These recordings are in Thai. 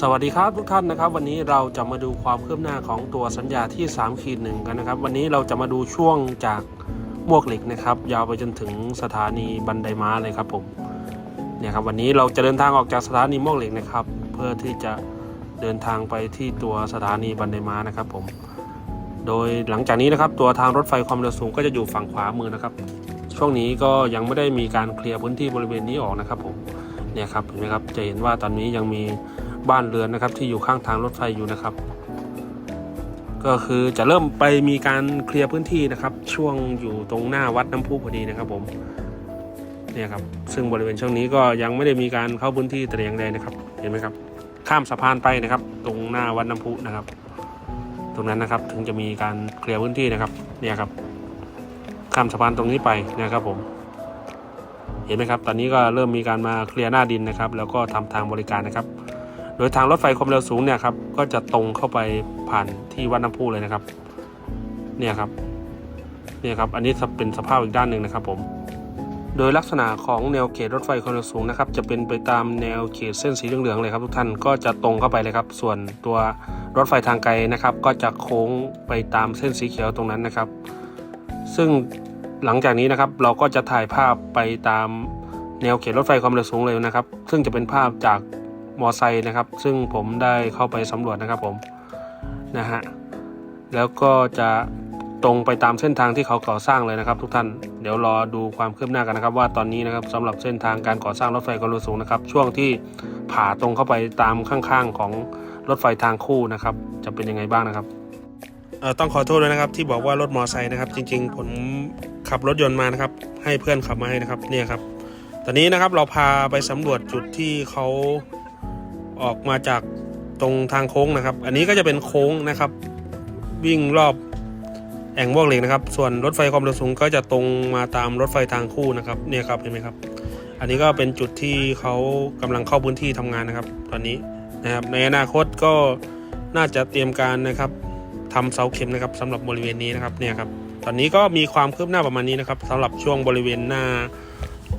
สวัสดีครับทุกท่านนะครับ วันนี้เราจะมาดูความคืบหน้าของตัวสัญญาที่3ขีดหนึ่งกันนะครับ วันนี้เราจะมาดูช่วงจากมวกเหล็กนะครับ ยาวไปจนถึงสถานีบันไดม้าเลยครับผมเนี่ยครับวันนี้เราจะเดินทางออกจากสถานีมวกเหล็กนะครับ เพื่อที่จะเดินทางไปที่ตัวสถานีบันไดม้านะครับผมโดยหลังจากนี้นะครับ ตัวทางรถไฟความเร็วสูงก็จะอยู่ฝั่งขวามือนะครับ ช่วงนี้ก็ยังไม่ได้มีการเคลียร์พื้นที่บริเวณนี้ออกนะครับผมเนี่ยครับเห็นไหมครับจะเห็นว่าตอนนี้ยังมี บ้านเรือนนะครับ ที่อยู่ข้างทางรถไฟอยู่นะครับ ก็คือจะเริ่มไปมีการเคลียร์พื้นที่นะครับ ช่วงอยู่ตรงหน้าวัดน้ำพุพอดีนะครับ ผมเนี่ยครับซึ่งบริเวณช่วงนี้ก็ยังไม่ได้มีการเข้าพื้นที่แต่อย่างใดนะครับ เห็นไหมครับ ข้ามสะพานไปนะครับ ตรงหน้าวัดน้ำพุนะครับ ตรงนั้นนะครับถึงจะมีการเคลียร์พื้นที่นะครับ เนี่ยครับ ข้ามสะพานตรงนี้ไปนะครับผม เห็นไหมครับ ตอนนี้ก็เริ่มมีการมาเคลียร์หน้าดินนะครับ แล้วก็ทำทางบริการนะครับ โดยทางรถไฟความเร็วสูงเนี่ยครับก็จะตรงเข้าไปผ่านที่วัดน้ำพุเลยนะครับ เนี่ยครับเนี่ยครับอันนี้เป็นสภาพอีกด้านหนึ่งนะครับผมโดยลักษณะของแนวเขตรถไฟความเร็วสูงนะครับจะเป็นไปตามแนวเขตเส้นสีเหลืองๆเลยครับ ทุกท่านก็จะตรงเข้าไปเลยครับ ส่วนตัวรถไฟทางไกลนะครับ ก็จะโค้งไปตามเส้นสีเขียวตรงนั้นนะครับ ซึ่งหลังจากนี้นะครับเราก็จะถ่ายภาพไปตามแนวเขตรถไฟความเร็วสูงเลยนะครับ ซึ่งจะเป็นภาพจาก มอไซค์นะครับ ซึ่งผมได้เข้าไปสำรวจนะครับผมนะฮะแล้วก็จะตรงไปตามเส้นทางที่เขาก่อสร้างเลยนะครับ ทุกท่านเดี๋ยวรอดูความคืบหน้ากันนะครับ ว่าตอนนี้นะครับสำหรับเส้นทางการก่อสร้างรถไฟความเร็วสูงนะครับ ช่วงที่ผ่าตรงเข้าไปตามข้างๆของรถไฟทางคู่นะครับ จะเป็นยังไงบ้างนะครับเอ่อต้องขอโทษด้วยนะครับที่บอกว่ารถมอไซค์นะครับ จริง ๆ ผมขับรถยนต์มานะครับ ให้เพื่อนขับมาให้นะครับเนี่ยครับ ตอนนี้นะครับเราพาไปสำรวจจุดที่เขา ออกมาจากตรงทางโค้งนะครับ อันนี้ก็จะเป็นโค้งนะครับ วิ่งรอบแอ่งมวกเหล็กนะครับ ส่วนรถไฟความเร็วสูงก็จะตรงมาตามรถไฟทางคู่นะครับ เนี่ยครับเห็นไหมครับ อันนี้ก็เป็นจุดที่เขากำลังเข้าพื้นที่ทำงานนะครับ ตอนนี้นะครับ ในอนาคตก็น่าจะเตรียมการนะครับทำเสาเข็มนะครับสำหรับบริเวณนี้นะครับเนี่ยครับ ตอนนี้ก็มีความคืบหน้าประมาณนี้นะครับสำหรับช่วงบริเวณหน้า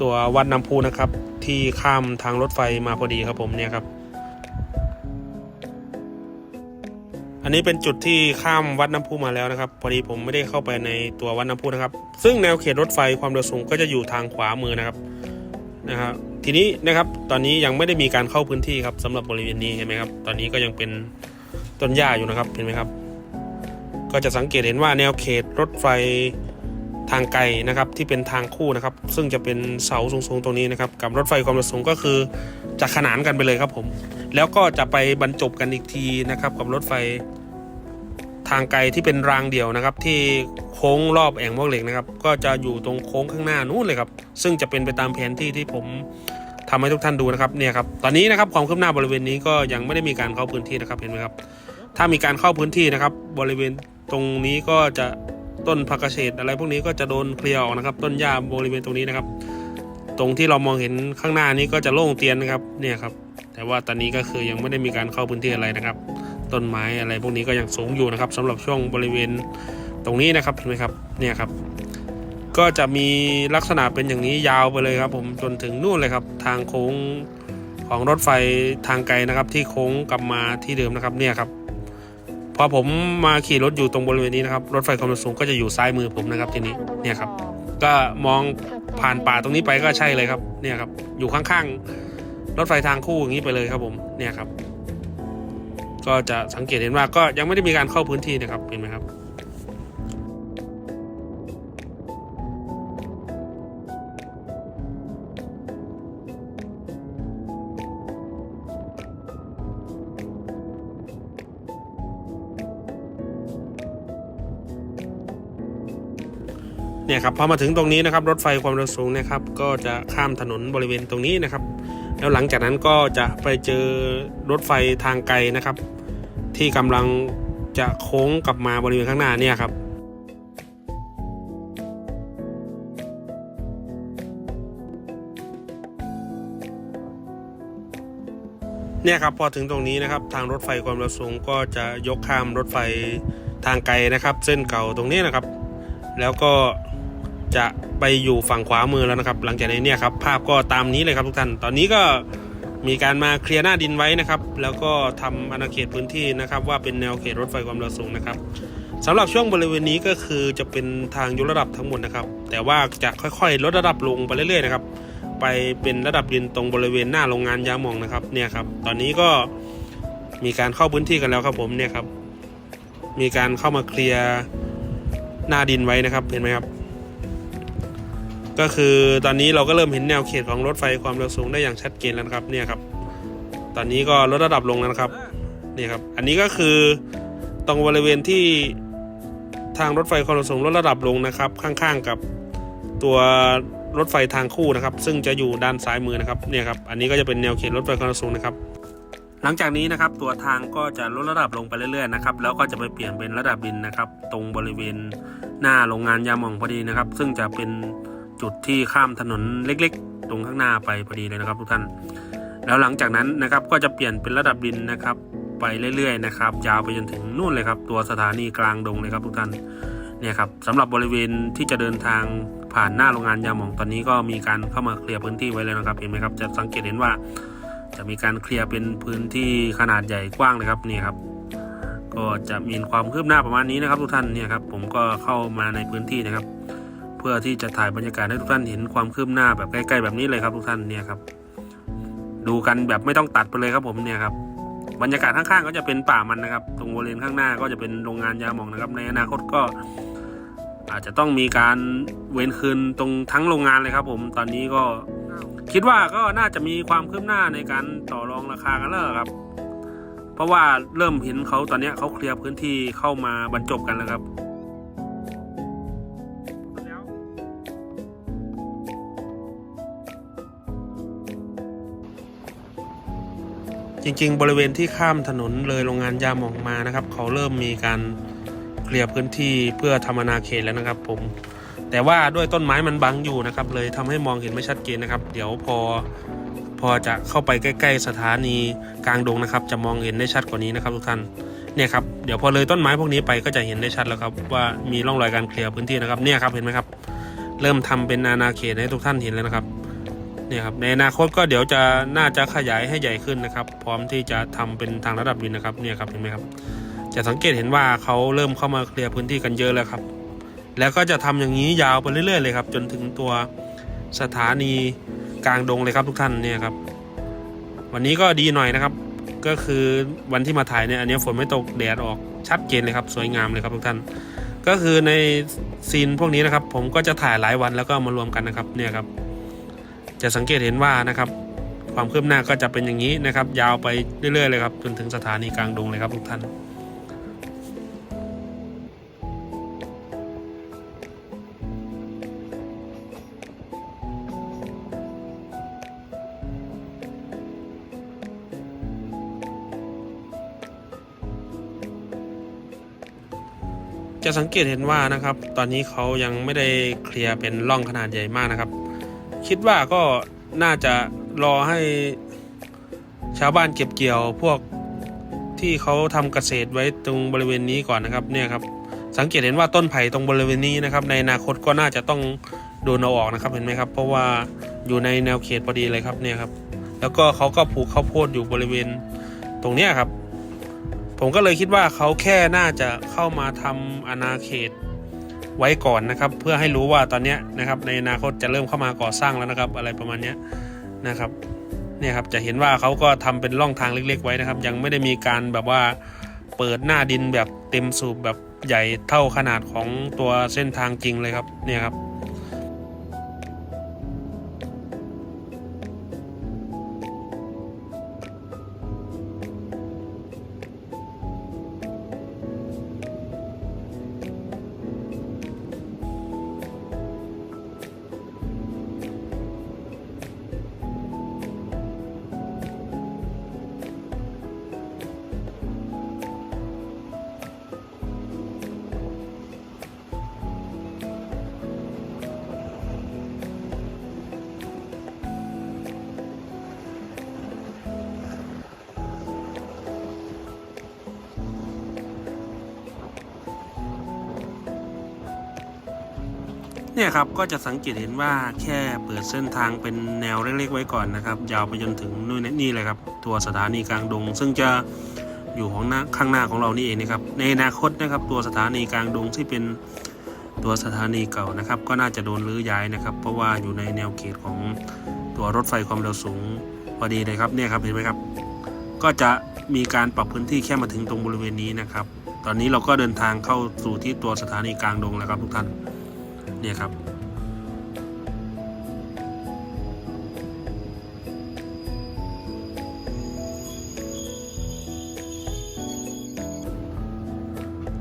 ตัววัดน้ำพุนะครับ ที่ข้ามทางรถไฟมาพอดีครับผมเนี่ยครับ อันนี้เป็นจุดที่ข้ามวัดน้ำพุมาแล้วนะครับ พอดีผมไม่ได้เข้าไปในตัววัดน้ำพุนะครับ ซึ่งแนวเขตรถไฟความเร็วสูงก็จะอยู่ทางขวามือนะครับนะครับทีนี้นะครับตอนนี้ยังไม่ได้มีการเข้าพื้นที่ครับสำหรับบริเวณนี้เห็นไหมครับ ตอนนี้ก็ยังเป็นต้นหญ้าอยู่นะครับเห็นไหมครับ ก็จะสังเกตเห็นว่าแนวเขตรถไฟทางไกลนะครับที่เป็นทางคู่นะครับ ซึ่งจะเป็นเสาสูงๆตรงนี้นะครับ กับรถไฟความเร็วสูงก็คือจะขนานกันไปเลยครับผม แล้วก็จะไปบรรจบกันอีกทีนะครับ กับรถไฟ ทางไกลที่เป็นรางเดี่ยวนะครับ ที่โค้งรอบแอ่งมวกเหล็กนะครับ ก็จะอยู่ตรงโค้งข้างหน้านู้นเลยครับ ซึ่งจะเป็นไปตามแผนที่ที่ผมทำให้ทุกท่านดูนะครับเนี่ยครับตอนนี้นะครับความคืบหน้าบริเวณนี้ก็ยังไม่ได้มีการเข้าพื้นที่นะครับเห็นไหมครับ ถ้ามีการเข้าพื้นที่นะครับ บริเวณตรงนี้ก็จะต้นผักกระเฉดอะไรพวกนี้ก็จะโดนเคลียร์ออกนะครับ ต้นหญ้าบริเวณตรงนี้นะครับ ตรงที่เรามองเห็นข้างหน้านี้ก็จะโล่งเตียนนะครับเนี่ยครับ แต่ว่าตอนนี้ก็คือยังไม่ได้มีการเข้าพื้นที่อะไรนะครับ ต้นไม้อะไรพวกนี้ก็ยังสูงอยู่นะครับสำหรับช่วงบริเวณตรงนี้นะครับเห็นไหมครับเนี่ยครับ ก็จะมีลักษณะเป็นอย่างนี้ยาวไปเลยครับ ผมจนถึงนู่นเลยครับ ทางโค้งของรถไฟทางไกลนะครับ ที่โค้งกลับมาที่เดิมนะครับเนี่ยครับพอผมมาขี่รถอยู่ตรงบริเวณนี้นะครับ รถไฟความเร็วสูงก็จะอยู่ซ้ายมือผมนะครับทีนี้เนี่ยครับ ก็มองผ่านป่าตรงนี้ไปก็ใช่เลยครับ เนี่ยครับ อยู่ข้างๆรถไฟทางคู่อย่างนี้ไปเลยครับผมเนี่ยครับ ก็จะสังเกตเห็นว่าก็ยังไม่ได้มีการเข้าพื้นที่นะครับเห็นไหมครับเนี่ยครับพอมาถึงตรงนี้นะครับรถไฟความเร็วสูงนะครับ ก็จะข้ามถนนบริเวณตรงนี้นะครับ แล้วหลังจากนั้นก็จะไปเจอรถไฟทางไกลนะครับ ที่กำลังจะโค้งกลับมาบริเวณข้างหน้าเนี่ยครับเนี่ยครับพอถึงตรงนี้นะครับทางรถไฟความเร็วสูงก็จะยกข้ามรถไฟทางไกลนะครับ เส้นเก่าตรงนี้นะครับ แล้วก็จะไปอยู่ฝั่งขวามือแล้วนะครับ หลังจากนี้เนี่ยครับภาพก็ตามนี้เลยครับทุกท่าน ตอนนี้ก็ มีการมาเคลียร์หน้าดินไว้นะครับ แล้วก็ทำอาณาเขตพื้นที่นะครับ ว่าเป็นแนวเขตรถไฟความเร็วสูงนะครับสำหรับช่วงบริเวณนี้ก็คือจะเป็นทางยกระดับทั้งหมดนะครับ แต่ว่าจะค่อยๆ ลดระดับลงไปเรื่อยๆนะครับ ไปเป็นระดับดินตรงบริเวณหน้าโรงงานยาหมองนะครับเนี่ยครับ ตอนนี้ก็มีการเข้าพื้นที่กันแล้วครับผมเนี่ยครับ มีการเข้ามาเคลียร์หน้าดินไว้นะครับเห็นไหมครับ ก็คือตอนนี้เราก็เริ่มเห็นแนวเขตของรถไฟความเร็วสูงได้อย่างชัดเจนแล้วครับเนี่ยครับ ตอนนี้ก็ลดระดับลงแล้วครับนี่ครับ อันนี้ก็คือตรงบริเวณที่ทางรถไฟความเร็วสูงลดระดับลงนะครับ ข้างๆกับตัวรถไฟทางคู่นะครับ ซึ่งจะอยู่ด้านซ้ายมือนะครับเนี่ยครับ อันนี้ก็จะเป็นแนวเขตรถไฟความเร็วสูงนะครับ หลังจากนี้นะครับ ตัวทางก็จะลดระดับลงไปเรื่อยๆนะครับแล้วก็จะไปเปลี่ยนเป็นระดับดินนะครับ ตรงบริเวณหน้าโรงงานยาหม่องพอดีนะครับ ซึ่งจะเป็น จุดที่ข้ามถนนเล็กๆ ตรงข้างหน้าไปพอดีเลยนะครับทุกท่าน แล้วหลังจากนั้นนะครับก็จะเปลี่ยนเป็นระดับดินนะครับ ไปเรื่อยๆนะครับยาวไปจนถึงนู่นเลยครับ ตัวสถานีกลางดงเลยครับทุกท่านเนี่ยครับสำหรับบริเวณที่จะเดินทางผ่านหน้าโรงงานยาหม่องตอนนี้ก็มีการเข้ามาเคลียร์พื้นที่ไว้แล้วนะครับเห็นไหมครับจะสังเกตเห็นว่า จะมีการเคลียร์เป็นพื้นที่ขนาดใหญ่กว้างเลยครับนี่ครับก็จะมีความคืบหน้าประมาณนี้นะครับทุกท่านเนี่ยครับผมก็เข้ามาในพื้นที่นะครับ พื่อที่จะถ่ายบรรยากาศให้ทุกท่านเห็นความคืบหน้าแบบใกล้ๆแบบนี้เลยครับทุกท่านเนี่ยครับ ดูกันแบบไม่ต้องตัดไปเลยครับผมเนี่ยครับบรรยากาศข้างๆก็จะเป็นป่ามันนะครับ ตรงบริเวณข้างหน้าก็จะเป็นโรงงานยาหมองนะครับ ในอนาคตก็ อาจจะต้องมีการเว้นคืนตรงทั้งโรงงานเลยครับผมตอนนี้ก็คิดว่าก็น่าจะมีความคืบหน้าในการต่อรองราคากันแล้วครับ เพราะว่าเริ่มเห็นเขาตอนนี้เขาเคลียร์พื้นที่เข้ามาบรรจบกันแล้วครับ จริง ๆ บริเวณที่ข้ามถนนเลยโรงงานยาหมองมานะครับ เขาเริ่มมีการเคลียร์พื้นที่เพื่อทำอาณาเขตแล้วนะครับ ผม แต่ว่าด้วยต้นไม้มันบังอยู่นะครับ เลยทำให้มองเห็นไม่ชัดเจนนะครับ เดี๋ยวพอพอจะเข้าไปใกล้ ๆ สถานีกลางดงนะครับ จะมองเห็นได้ชัดกว่านี้นะครับ ทุกท่านเนี่ยครับเดี๋ยวพอเลยต้นไม้พวกนี้ไปก็จะเห็นได้ชัดแล้วครับว่ามีร่องรอยการเคลียร์พื้นที่นะครับเนี่ยครับเห็นไหมครับ เริ่มทำเป็นอาณาเขตให้ทุกท่านเห็นแล้วนะครับ นี่ยครับในอนาคตก็เดี๋ยวจะน่าจะขยายให้ใหญ่ขึ้นนะครับ พร้อมที่จะทำเป็นทางระดับดินนะครับเนี่ยครับเห็นไหมครับ จะสังเกตเห็นว่าเขาเริ่มเข้ามาเคลียร์พื้นที่กันเยอะแล้วครับ แล้วก็จะทำอย่างนี้ยาวไปเรื่อยๆเลยครับ จนถึงตัวสถานีกลางดงเลยครับทุกท่านเนี่ยครับ วันนี้ก็ดีหน่อยนะครับ ก็คือวันที่มาถ่ายเนี่ยอันนี้ฝนไม่ตกแดดออกชัดเจนเลยครับสวยงามเลยครับทุกท่าน ก็คือในซีนพวกนี้นะครับ ผมก็จะถ่ายหลายวันแล้วก็มารวมกันนะครับเนี่ยครับ จะสังเกตเห็นว่านะครับ ความคืบหน้าก็จะเป็นอย่างนี้นะครับ ยาวไปเรื่อยๆเลยครับจนถึงสถานีกลางดงเลยครับทุกท่านจะสังเกตเห็นว่านะครับ ตอนนี้เขายังไม่ได้เคลียร์เป็นร่องขนาดใหญ่มากนะครับ คิดว่าก็น่าจะรอให้ชาวบ้านเก็บเกี่ยวพวกที่เขาทำเกษตรไว้ตรงบริเวณนี้ก่อนนะครับเนี่ยครับสังเกตเห็นว่าต้นไผ่ตรงบริเวณนี้นะครับ ในอนาคตก็น่าจะต้องโดนเอาออกนะครับเห็นไหมครับ เพราะว่าอยู่ในแนวเขตพอดีเลยครับเนี่ยครับ แล้วก็เขาก็ปลูกข้าวโพดอยู่บริเวณตรงเนี้ยครับ ผมก็เลยคิดว่าเขาแค่น่าจะเข้ามาทำอาณาเขต ไว้ก่อนนะครับ เพื่อให้รู้ว่าตอนนี้นะครับในอนาคตจะเริ่มเข้ามาก่อสร้างแล้วนะครับ อะไรประมาณนี้นะครับเนี่ยครับจะเห็นว่าเขาก็ทำเป็นร่องทางเล็ก ๆ ไว้นะครับ ยังไม่ได้มีการแบบว่าเปิดหน้าดินแบบเต็มสูบแบบใหญ่เท่าขนาดของตัวเส้นทางจริงเลยครับเนี่ยครับ เนี่ยครับก็จะสังเกตเห็นว่าแค่เปิดเส้นทางเป็นแนวเล็กๆไว้ก่อนนะครับ ยาวไปจนถึงนู่นนี่เลยครับ ตัวสถานีกลางดง ซึ่งจะอยู่ของหน้าข้างหน้าของเรานี่เองนะครับ ในอนาคตนะครับ ตัวสถานีกลางดงที่เป็นตัวสถานีเก่านะครับ ก็น่าจะโดนรื้อย้ายนะครับ เพราะว่าอยู่ในแนวเขตของตัวรถไฟความเร็วสูงพอดีเลยครับเนี่ยครับเห็นไหมครับ ก็จะมีการปรับพื้นที่แค่มาถึงตรงบริเวณนี้นะครับ ตอนนี้เราก็เดินทางเข้าสู่ที่ตัวสถานีกลางดงแล้วครับทุกท่าน เนี่ยครับ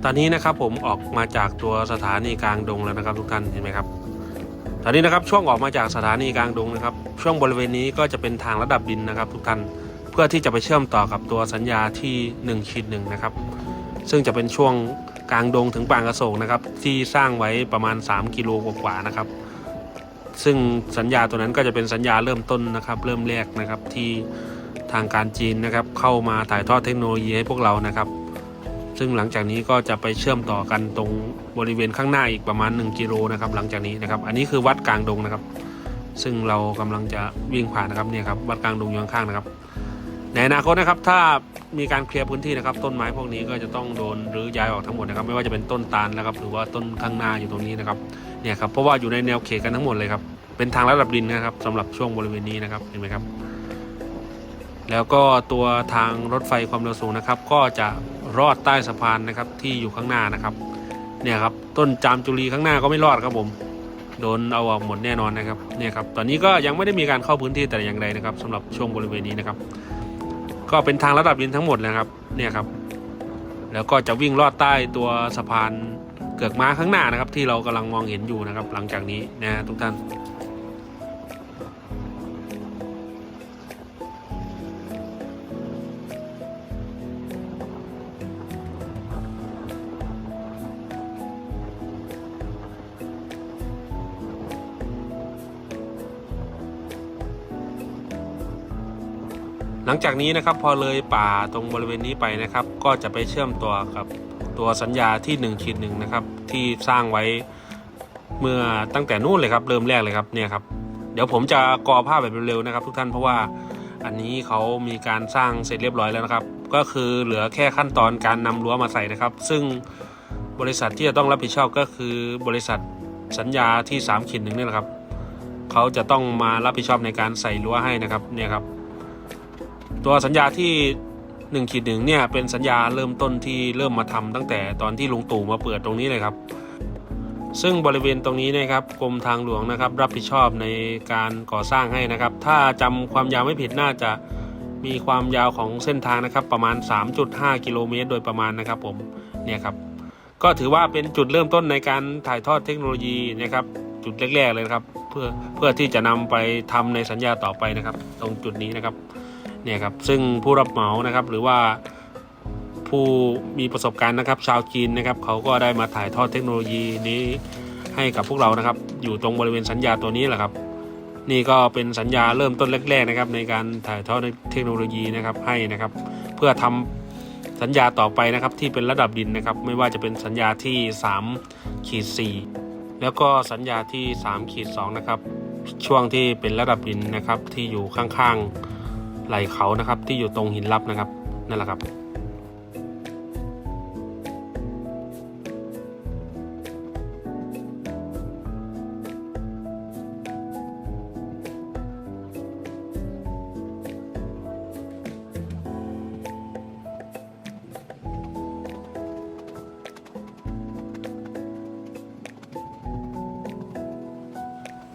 ตอนนี้นะครับผมออกมาจากตัวสถานีกลางดงแล้วนะครับ ทุกท่านเห็นไหมครับ ตอนนี้นะครับช่วงออกมาจากสถานีกลางดงนะครับ ช่วงบริเวณนี้ก็จะเป็นทางระดับดินนะครับ ทุกท่านเพื่อที่จะไปเชื่อมต่อกับตัวสัญญาที่1ขีดหนึ่งนะครับ ซึ่งจะเป็นช่วง กลางดงถึงปางกระโศกนะครับ ที่สร้างไว้ประมาณ 3 กิโลกว่าๆนะครับ ซึ่งสัญญาตัวนั้นก็จะเป็นสัญญาเริ่มต้นนะครับ เริ่มแรกนะครับที่ทางการจีนนะครับ เข้ามาถ่ายทอดเทคโนโลยีให้พวกเรานะครับ ซึ่งหลังจากนี้ก็จะไปเชื่อมต่อกันตรงบริเวณข้างหน้าอีกประมาณ 1 กิโลนะครับ หลังจากนี้นะครับ อันนี้คือวัดกลางดงนะครับ ซึ่งเรากำลังจะวิ่งผ่านนะครับเนี่ยครับวัดกลางดงอยู่ข้างๆนะครับ ในอนาคตนะครับถ้ามีการเคลียร์พื้นที่นะครับต้นไม้พวกนี้ก็จะต้องโดนรื้อย้ายออกทั้งหมดนะครับไม่ว่าจะเป็นต้นตาลนะครับหรือว่าต้นข้างหน้าอยู่ตรงนี้นะครับเนี่ยครับเพราะว่าอยู่ในแนวเขตกันทั้งหมดเลยครับเป็นทางระดับดินนะครับสำหรับช่วงบริเวณนี้นะครับเห็นไหมครับ แล้วก็ตัวทางรถไฟความเร็วสูงนะครับ ก็จะรอดใต้สะพานนะครับที่อยู่ข้างหน้านะครับเนี่ยครับต้นจามจุลีข้างหน้าก็ไม่รอดครับผมโดนเอาออกหมดแน่นอนนะครับเนี่ยครับตอนนี้ก็ยังไม่ได้มีการเข้าพื้นที่แต่อย่างใดนะครับสำหรับช่วงบริเวณนี้นะครับ ก็เป็นทางระดับดินทั้งหมดนะครับเนี่ยครับ แล้วก็จะวิ่งลอดใต้ตัวสะพานเกือกม้าข้างหน้านะครับ ที่เรากำลังมองเห็นอยู่นะครับ หลังจากนี้นะฮะทุกท่าน หลังจากนี้นะครับพอเลยป่าตรงบริเวณนี้ไปนะครับ ก็จะไปเชื่อมตัวกับตัวสัญญาที่1ขีดหนึ่งนะครับที่สร้างไว้เมื่อตั้งแต่นู่นเลยครับเริ่มแรกเลยครับเนี่ยครับเดี๋ยวผมจะกอภาพแบบเร็วๆนะครับ ทุกท่านเพราะว่าอันนี้เขามีการสร้างเสร็จเรียบร้อยแล้วนะครับ ก็คือเหลือแค่ขั้นตอนการนำรั้วมาใส่นะครับ ซึ่งบริษัทที่จะต้องรับผิดชอบก็คือบริษัทสัญญาที่3ขีดหนึ่งนี่แหละครับเขาจะต้องมารับผิดชอบในการใส่รั้วให้นะครับเนี่ยครับ ตัวสัญญาที่1ขีดหนึ่งเนี่ยเป็นสัญญาเริ่มต้นที่เริ่มมาทำตั้งแต่ตอนที่ลุงตู่มาเปิดตรงนี้เลยครับ ซึ่งบริเวณตรงนี้นะครับกรมทางหลวงนะครับ รับผิดชอบในการก่อสร้างให้นะครับ ถ้าจำความยาวไม่ผิดน่าจะมีความยาวของเส้นทางนะครับประมาณ 3.5 กิโลเมตร โดยประมาณนะครับผมเนี่ยครับก็ถือว่าเป็นจุดเริ่มต้นในการถ่ายทอดเทคโนโลยีนะครับจุดแรกๆเลยครับเพื่อเพื่อที่จะนำไปทำในสัญญาต่อไปนะครับ ตรงจุดนี้นะครับ เนี่ยครับซึ่งผู้รับเหมานะครับหรือว่าผู้มีประสบการณ์นะครับ ชาวจีนนะครับเขาก็ได้มาถ่ายทอดเทคโนโลยีนี้ให้กับพวกเรานะครับ อยู่ตรงบริเวณสัญญาตัวนี้แหละครับ นี่ก็เป็นสัญญาเริ่มต้นแรก ๆนะครับ ในการถ่ายทอดเทคโนโลยีนะครับให้นะครับ เพื่อทำสัญญาต่อไปนะครับที่เป็นระดับดินนะครับ ไม่ว่าจะเป็นสัญญาที่3ขีด4แล้วก็สัญญาที่3ขีด2นะครับช่วงที่เป็นระดับดินนะครับที่อยู่ข้างๆ ไหลเขานะครับ ที่อยู่ตรงหินลับนะครับนั่นแหละครับ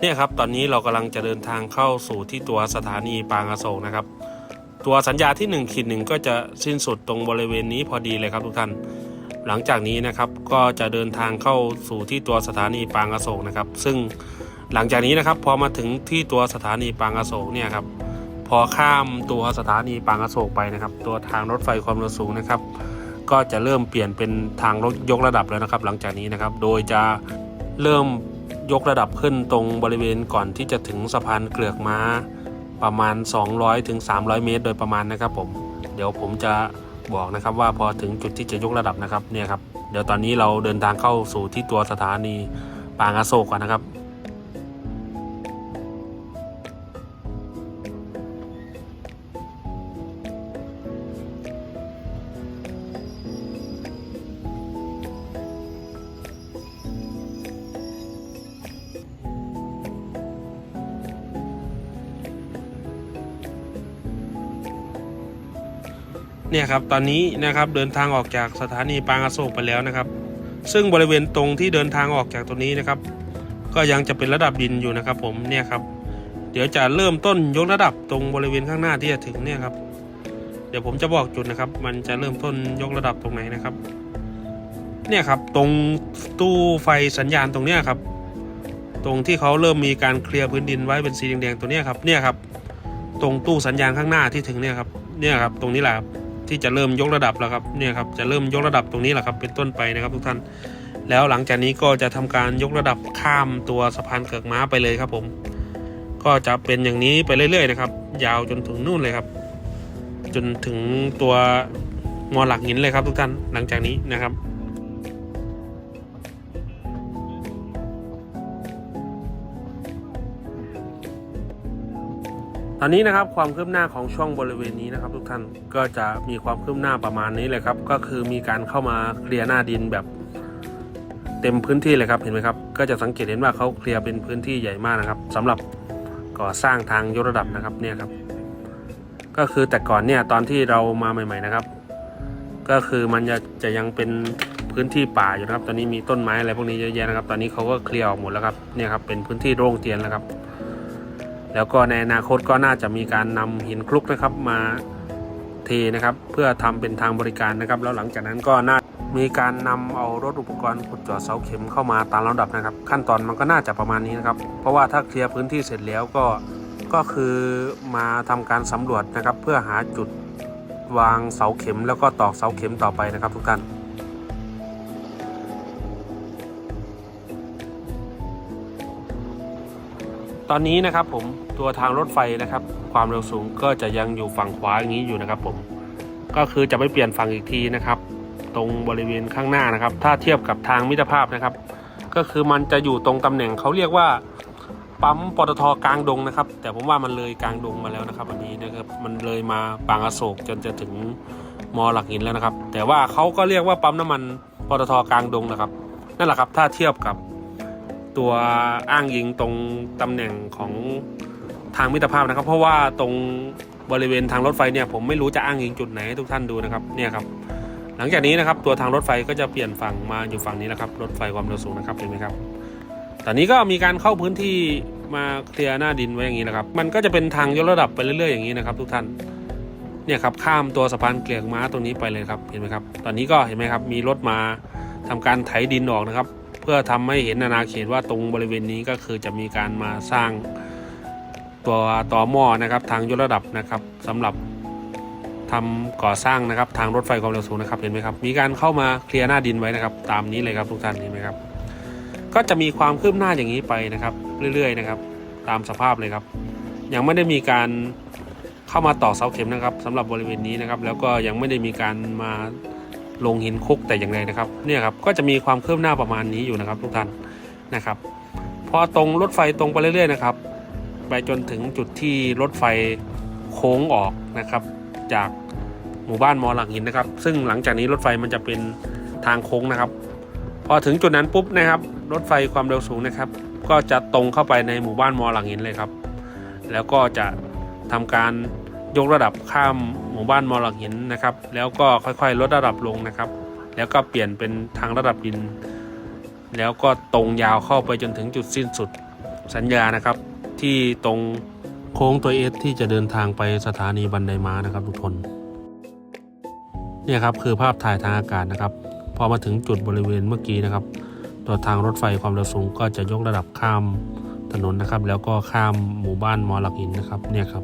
เนี่ยครับ ตอนนี้เรากำลังจะเดินทางเข้าสู่ที่ตัวสถานีปางอโศกนะครับ ตัวสัญญาที่1ขีดหนึ่งก็จะสิ้นสุดตรงบริเวณนี้พอดีเลยครับทุกท่าน หลังจากนี้นะครับก็จะเดินทางเข้าสู่ที่ตัวสถานีปางอโศกนะครับ ซึ่งหลังจากนี้นะครับพอมาถึงที่ตัวสถานีปางอโศกเนี่ยครับพอข้ามตัวสถานีปางอโศกไปนะครับ ตัวทางรถไฟความเร็วสูงนะครับ ก็จะเริ่มเปลี่ยนเป็นทางรถยกระดับแล้วนะครับ หลังจากนี้นะครับโดยจะเริ่มยกระดับขึ้นตรงบริเวณก่อนที่จะถึงสะพานเกลือกม้า ประมาณ200ถึง300 เมตร โดยประมาณนะครับผม เดี๋ยวผมจะบอกนะครับว่าพอถึงจุดที่จะยกระดับนะครับเนี่ยครับ เดี๋ยวตอนนี้เราเดินทางเข้าสู่ที่ตัวสถานีปางอโศกก่อนนะครับ ครับตอนนี้นะครับเดินทางออกจากสถานีปางอโศกไปแล้วนะครับ ซึ่งบริเวณตรงที่เดินทางออกจากตรงนี้นะครับ ก็ยังจะเป็นระดับดินอยู่นะครับ ผมเนี่ยครับ เดี๋ยวจะเริ่มต้นยกระดับตรงบริเวณข้างหน้าที่จะถึงเนี่ยครับ เดี๋ยวผมจะบอกจุดนะครับ มันจะเริ่มต้นยกระดับตรงไหนนะครับ เนี่ยครับตรงตู้ไฟสัญญาณตรงเนี้ยครับ ตรงที่เขาเริ่มมีการเคลียร์พื้นดินไว้เป็นสีแดงๆตัวเนี้ยครับเนี่ยครับ ตรงตู้สัญญาณข้างหน้าที่ถึงเนี่ยครับเนี่ยครับ ตรงนี้แหละครับ ที่จะเริ่มยกระดับแล้วครับเนี่ยครับจะเริ่มยกระดับตรงนี้แหละครับเป็นต้นไปนะครับทุกท่าน แล้วหลังจากนี้ก็จะทำการยกระดับข้ามตัวสะพานเกือกม้าไปเลยครับผม ก็จะเป็นอย่างนี้ไปเรื่อยๆนะครับยาวจนถึงนู่นเลยครับ จนถึงตัวมอหลักหินเลยครับทุกท่านหลังจากนี้นะครับ ตอนนี้นะครับความคืบหน้าของช่องบริเวณนี้นะครับ ทุกท่านก็จะมีความคืบหน้าประมาณนี้เลยครับ ก็คือมีการเข้ามาเคลียร์หน้าดินแบบเต็มพื้นที่เลยครับเห็นไหมครับ ก็จะสังเกตเห็นว่าเขาเคลียร์เป็นพื้นที่ใหญ่มากนะครับสำหรับก่อสร้างทางยกระดับนะครับเนี่ยครับ ก็คือแต่ก่อนเนี่ยตอนที่เรามาใหม่ ๆนะครับ ก็คือมันจะจะยังเป็นพื้นที่ป่าอยู่นะครับ ตอนนี้มีต้นไม้อะไรพวกนี้เยอะแยะนะครับ ตอนนี้เขาก็เคลียร์ออกหมดแล้วครับเนี่ยครับเป็นพื้นที่โล่งเตียนแล้วครับ แล้วก็ในอนาคตก็น่าจะมีการนำหินคลุกนะครับมาเทนะครับ เพื่อทำเป็นทางบริการนะครับ แล้วหลังจากนั้นก็น่ามีการนำเอารถอุปกรณ์ขุดเจาะเสาเข็มเข้ามาตามลำดับนะครับ ขั้นตอนมันก็น่าจะประมาณนี้นะครับ เพราะว่าถ้าเคลียร์พื้นที่เสร็จแล้วก็ก็คือมาทำการสำรวจนะครับ เพื่อหาจุดวางเสาเข็มแล้วก็ตอกเสาเข็มต่อไปนะครับทุกท่าน ตอนนี้นะครับผมตัวทางรถไฟนะครับ ความเร็วสูงก็จะยังอยู่ฝั่งขวาอย่างนี้อยู่นะครับผมก็คือจะไม่เปลี่ยนฝั่งอีกทีนะครับ ตรงบริเวณข้างหน้านะครับ ถ้าเทียบกับทางมิตรภาพนะครับ ก็คือมันจะอยู่ตรงตำแหน่งเขาเรียกว่าปั๊มปตทกลางดงนะครับ แต่ผมว่ามันเลยกลางดงมาแล้วนะครับวันนี้นะครับมันเลยมาปางอโศกจนจะถึงมอหลักหินแล้วนะครับ แต่ว่าเขาก็เรียกว่าปั๊มน้ำมันปตทกลางดงนะครับ นั่นแหละครับ ถ้าเทียบกับ ตัวอ้างยิงตรงตำแหน่งของทางมิตรภาพนะครับ เพราะว่าตรงบริเวณทางรถไฟเนี่ยผมไม่รู้จะอ้างยิงจุดไหนให้ทุกท่านดูนะครับเนี่ยครับหลังจากนี้นะครับตัวทางรถไฟก็จะเปลี่ยนฝั่งมาอยู่ฝั่งนี้นะครับรถไฟความเร็วสูงนะครับเห็นไหมครับตอนนี้ก็มีการเข้าพื้นที่มาเคลียร์หน้าดินไว้อย่างนี้นะครับ มันก็จะเป็นทางยกระดับไปเรื่อยๆอย่างนี้นะครับ ทุกท่านเนี่ยครับข้ามตัวสะพานเกลียงม้าตรงนี้ไปเลยครับเห็นไหมครับ ตอนนี้ก็เห็นไหมครับมีรถมาทำการไถดินออกนะครับ พื่อทำให้เห็นนานาเขตว่าตรงบริเวณนี้ก็คือจะมีการมาสร้างตัวต่อหม้อนะครับ ทางยกระดับนะครับสำหรับทำก่อสร้างนะครับ ทางรถไฟความเร็วสูงนะครับเห็นไหมครับ มีการเข้ามาเคลียร์หน้าดินไว้นะครับ ตามนี้เลยครับทุกท่านเห็นไหมครับ ก็จะมีความคืบหน้าอย่างนี้ไปนะครับ เรื่อยๆนะครับ ตามสภาพเลยครับ ยังไม่ได้มีการเข้ามาต่อเสาเข็มนะครับสำหรับบริเวณนี้นะครับ แล้วก็ยังไม่ได้มีการมา ลงหินคุกแต่อย่างไรนะครับเนี่ยครับก็จะมีความเคืบหน้าประมาณนี้อยู่นะครับ ทุกท่านนะครับ พอตรงรถไฟตรงไปเรื่อยๆนะครับ ไปจนถึงจุดที่รถไฟโค้งออกนะครับ จากหมู่บ้านมอหลังหินนะครับ ซึ่งหลังจากนี้รถไฟมันจะเป็นทางโค้งนะครับ พอถึงจุดนั้นปุ๊บนะครับ รถไฟความเร็วสูงนะครับ ก็จะตรงเข้าไปในหมู่บ้านมอหลังหินเลยครับ แล้วก็จะทำการ ยกระดับข้ามหมู่บ้านมอหลังหินนะครับ แล้วก็ค่อยๆ ลดระดับลงนะครับ แล้วก็เปลี่ยนเป็นทางระดับดิน แล้วก็ตรงยาวเข้าไปจนถึงจุดสิ้นสุดสัญญานะครับ ที่ตรงโค้งตัวเอสที่จะเดินทางไปสถานีบันไดม้านะครับทุกคนเนี่ยครับคือภาพถ่ายทางอากาศนะครับ พอมาถึงจุดบริเวณเมื่อกี้นะครับ ตัวทางรถไฟความเร็วสูงก็จะยกระดับข้ามถนนนะครับ แล้วก็ข้ามหมู่บ้านมอหลักหินนะครับเนี่ยครับ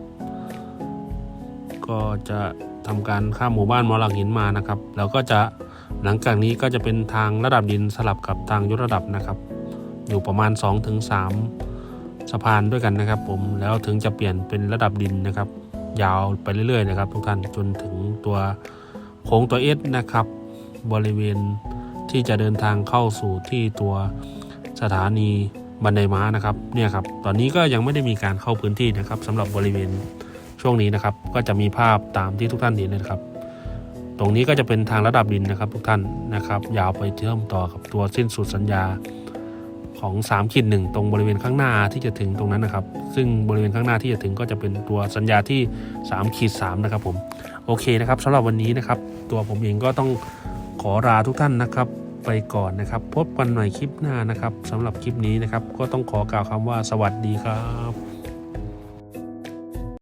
ก็จะทำการข้ามหมู่บ้านมอหลักหินมานะครับ แล้วก็จะหลังจากนี้ก็จะเป็นทางระดับดินสลับกับทางยกระดับนะครับ อยู่ประมาณ 2-3 สะพานด้วยกันนะครับ ผมแล้วถึงจะเปลี่ยนเป็นระดับดินนะครับ ยาวไปเรื่อยๆนะครับ ทุกท่านจนถึงตัวโค้งตัวเอสนะครับ บริเวณที่จะเดินทางเข้าสู่ที่ตัวสถานีบันไดม้านะครับเนี่ยครับ ตอนนี้ก็ยังไม่ได้มีการเข้าพื้นที่นะครับสำหรับบริเวณ ช่วงนี้นะครับ ก็จะมีภาพตามที่ทุกท่านเห็นนะครับ ตรงนี้ก็จะเป็นทางระดับดินนะครับ ทุกท่านนะครับ ยาวไปเชื่อมต่อกับตัวสิ้นสุดสัญญาของ3ขีดหนึ่งตรงบริเวณข้างหน้าที่จะถึงตรงนั้นนะครับ ซึ่งบริเวณข้างหน้าที่จะถึงก็จะเป็นตัวสัญญาที่3ขีด3นะครับผมโอเคนะครับสำหรับวันนี้นะครับ ตัวผมเองก็ต้องขอลาทุกท่านนะครับไปก่อนนะครับ พบกันใหม่คลิปหน้านะครับสำหรับคลิปนี้นะครับ ก็ต้องขอกล่าวคำว่าสวัสดีครับ